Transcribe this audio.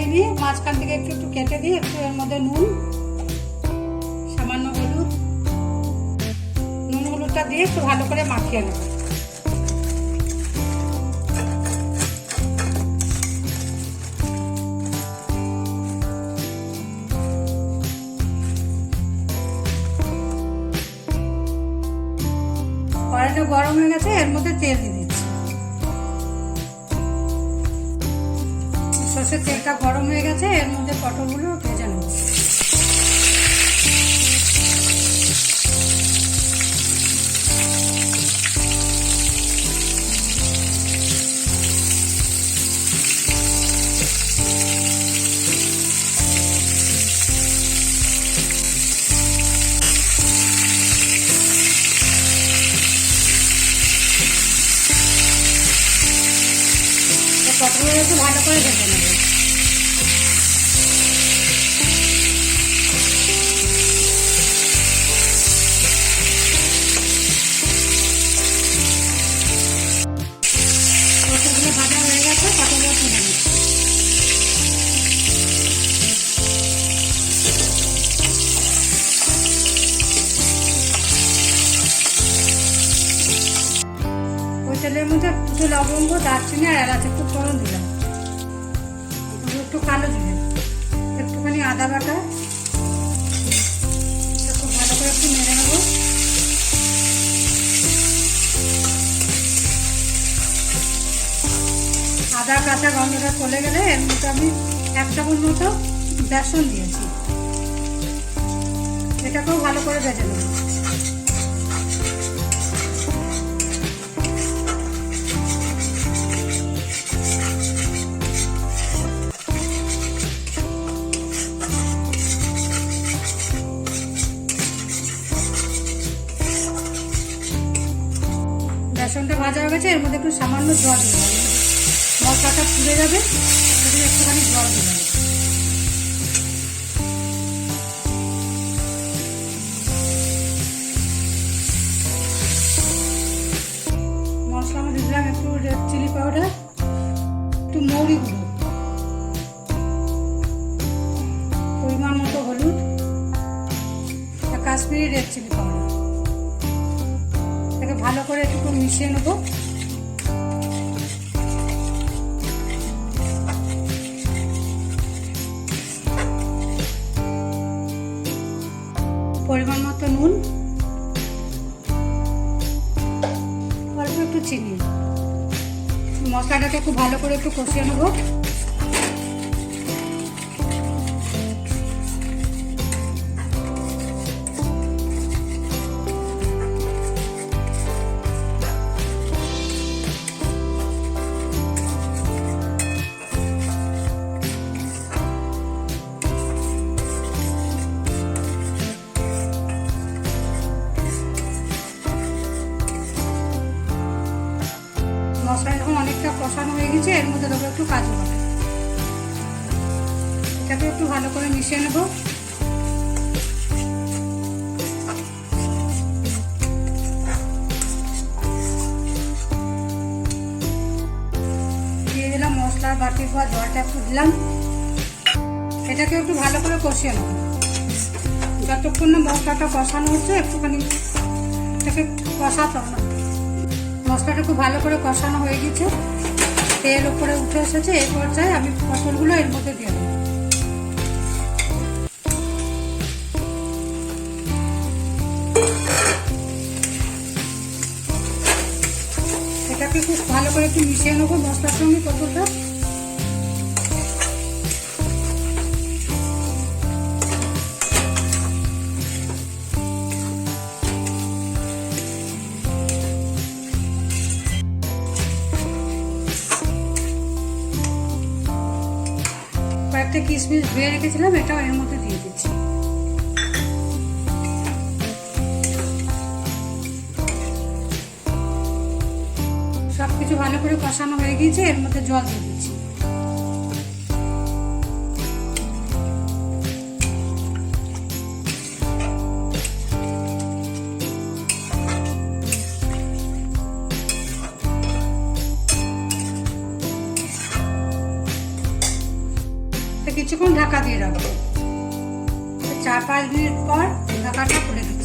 কর নিয়ে মাঝখান থেকে একটু একটু কেটে দিয়ে একটু এর মধ্যে নুন, সামান্য হলুদ। নুন, হলুদটা দিয়ে একটু ভালো করে মাখিয়ে নেব। কড়াইটা গরম হয়ে গেছে, এর মধ্যে তেল দিয়ে সর্ষের তেলটা গরম হয়ে গেছে, এর মধ্যে পটলগুলো ভেজে নেব। পটলগুলো একটু ভালো করে ভেজে নেব। তেলের মধ্যে দুটো লবঙ্গ, দারচিনি আর এলাচ একটু ফোড়ন দিলাম। একটু কালো জিরে, একটুখানি আদা বাটা। খুব ভালো করে একটু নেড়ে নেব। আদা কাঁচা গন্ধটা চলে গেলে এর মধ্যে আমি এক চামচ মতো বেসন দিয়েছি। এটাকেও ভালো করে ভেজে নেব। ভাজা হয়ে গেছে, এর মধ্যে একটু সামান্য জল দিলাম। মশলাটা পুড়ে যাবে সেখানে একটুখানি জল দিলাম। মশলা মধ্যে দিলাম একটু রেড চিলি পাউডার একটু মৌরি গুঁড়ো। পরিমাণ মতো হলুদ কাশ্মীরি রেড চিলি পাউডার ভালো করে একটু মিশিয়ে নেব। পরিমাণ মতো নুন। অল্প একটু চিনি। মশলাটাকে খুব ভালো করে একটু কষিয়ে নেব। অনেকটা কষানো হয়ে গেছে, এর মধ্যে দেবো একটু কাজু বাটা এটাকে একটু ভালো করে মিশিয়ে নেব। মশলার বাটির পর জলটা একটু দিলাম। এটাকে একটু ভালো করে কষিয়ে নেব। যতক্ষণ না মশলাটা কষানো হচ্ছে, একটুখানি এটাকে কষাতে হবে মশলাটা খুব ভালো করে কষানো হয়ে গেছে। তেল উপরে উঠে এসেছে এই পর্যায়ে আমি ফসলগুলো এর মধ্যে দিয়ে দেবো। এটাকে খুব ভালো করে একটু মিশিয়ে নেব মশলার সঙ্গে পটলটা। কয়েকটা কিশমিশ ধুয়ে রেখেছিলাম, এটাও এর মধ্যে দিয়ে দিচ্ছি। সবকিছু ভালো করে কষানো হয়ে গিয়েছে, এর মধ্যে জল দিয়ে দিচ্ছি। কিছুক্ষণ ঢাকা দিয়ে রাখব। চার পাঁচ মিনিট পর ঢাকাটা খুলে দিচ্ছি।